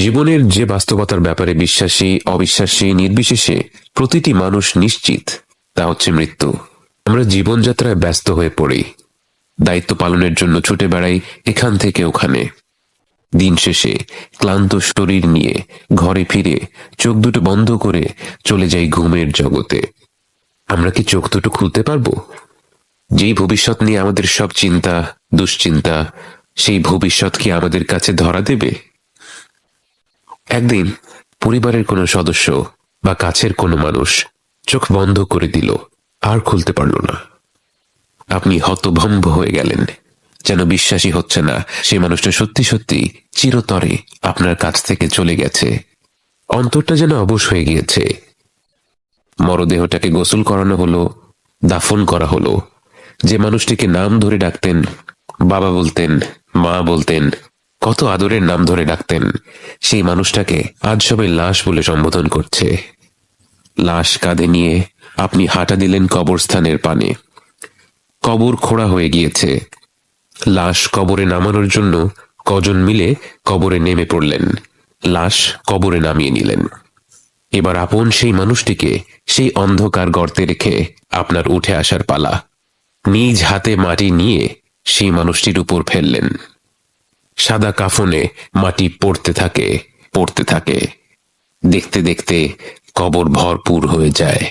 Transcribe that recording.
জীবনের যে বাস্তবতার ব্যাপারে বিশ্বাসী, অবিশ্বাসী, নির্বিশেষে প্রতিটি মানুষ নিশ্চিত, তা হচ্ছে মৃত্যু। আমরা জীবনযাত্রায় ব্যস্ত হয়ে পড়ি। দায়িত্ব পালনের জন্য ছুটে বেড়াই এখান থেকে ওখানে। দিন শেষে ক্লান্ত শরীর নিয়ে ঘরে ফিরে চোখ দুটো বন্ধ করে চলে যাই ঘুমের জগতে। আমরা কি চোখ দুটো খুলতে পারব? যেই ভবিষ্যৎ নিয়ে আমাদের সব চিন্তা, দুশ্চিন্তা, সেই ভবিষ্যৎ কি আমাদের কাছে ধরা দেবে? একদিন পরিবারের কোনো সদস্য বা কাছের কোনো মানুষ চোখ বন্ধ করে দিল, আর খুলতে পারল না। আপনি হতভম্ব হয়ে গেলেন। যেন বিশ্বাসই হচ্ছে না, সে মানুষটা সত্যি সত্যি চিরতরে আপনার কাছ থেকে চলে গেছে। অন্তরটা যেন অবশ হয়ে গিয়েছে। মরদেহটাকে গোসল করানো হলো, দাফন করা হলো। যে মানুষটিকে নাম ধরে ডাকতেন, বাবা বলতেন, মা বলতেন কত আদরের নাম ধরে ডাকতেন। সেই মানুষটাকে আজ সবাই লাশ বলে সম্বোধন করছে। লাশ কাঁধে নিয়ে আপনি হাঁটা দিলেন কবরস্থানের পানে। কবর খোঁড়া হয়ে গিয়েছে। লাশ কবরে নামানোর জন্য কজন মিলে কবরে নেমে পড়লেন। লাশ কবরে নামিয়ে নিলেন। এবার আপন সেই মানুষটিকে সেই অন্ধকার গর্তে রেখে আপনার উঠে আসার পালা। নিজ হাতে মাটি নিয়ে সেই মানুষটির উপর ফেললেন। সাদা কাফনে মাটি পড়তে থাকে পড়তে থাকে। দেখতে দেখতে কবর ভরপুর হয়ে যায়।